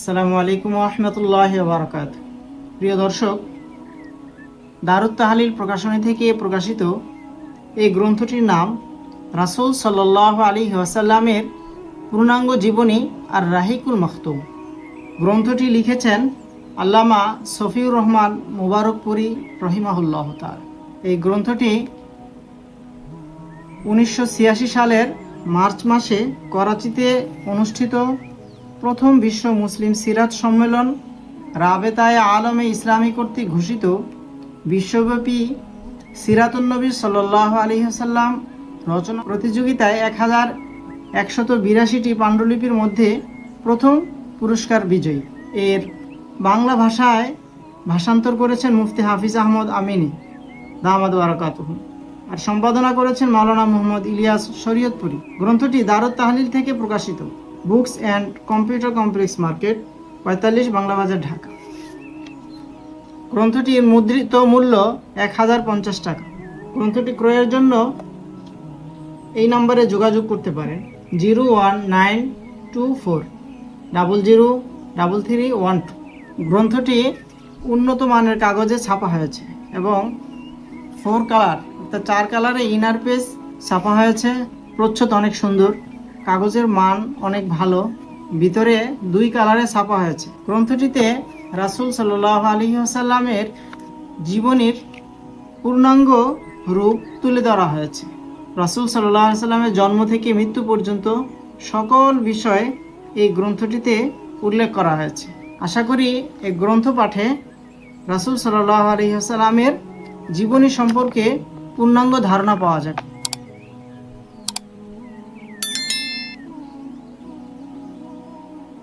আসসালামু আলাইকুম রহমতুল্লাহ বারকাত প্রিয় দর্শক দারুত তাহালিল প্রকাশনী থেকে প্রকাশিত এই গ্রন্থটির নাম রাসূল সাল্লাহ আলী ওয়াসাল্লামের পূর্ণাঙ্গ জীবনী আর রাহিকুল মখতুম। গ্রন্থটি লিখেছেন আল্লামা সফিউর রহমান মুবারকপুরি রহিমাহুল্লাহ তার এই গ্রন্থটি উনিশশো ছিয়াশি সালের মার্চ মাসে করাচিতে অনুষ্ঠিত প্রথম বিশ্ব মুসলিম সিরাত সম্মেলন রাবেতায় আলমে ইসলামী কর্তৃক ঘোষিত বিশ্বব্যাপী সিরাতুন্নবী সাল্লাহ আলী হাসাল্লাম রচনা প্রতিযোগিতায় এক হাজার একশত বিরাশিটি পাণ্ডুলিপির মধ্যে প্রথম পুরস্কার বিজয়ী। এর বাংলা ভাষায় ভাষান্তর করেছেন মুফতি হাফিজ আহমদ আমিনী। দামাদ বারাকাতুহু। আর সম্পাদনা করেছেন মাওলানা মোহাম্মদ ইলিয়াস শরীয়তপুরি। গ্রন্থটি দারুত তাহলিল থেকে প্রকাশিত। Books and computer complex market, পঁয়তাল্লিশ বাংলা বাজার, ঢাকা। গ্রন্থটির মুদ্রিত মূল্য এক হাজার পঞ্চাশ টাকা। গ্রন্থটি ক্রয়ের জন্য এই নম্বরে যোগাযোগ করতে পারেন। Zero one nine two four double zero double three one two. গ্রন্থটি উন্নত মানের কাগজে ছাপা হয়েছে এবং ফোর কালার, অর্থাৎ চার কালারে ইনার পেজ ছাপা হয়েছে। প্রচ্ছদ অনেক সুন্দর। কাগজের মান অনেক ভালো। ভিতরে দুই কালারে ছাপা হয়েছে। গ্রন্থটিতে রাসূল সাল্লাহ আলী আসাল্লামের জীবনীর পূর্ণাঙ্গ রূপ তুলে ধরা হয়েছে। রাসূল সাল্লাহ সাল্লামের জন্ম থেকে মৃত্যু পর্যন্ত সকল বিষয় এই গ্রন্থটিতে উল্লেখ করা হয়েছে। আশা করি এই গ্রন্থ পাঠে রাসূল সাল্লাহ আলী আসাল্লামের জীবনী সম্পর্কে পূর্ণাঙ্গ ধারণা পাওয়া যাবে।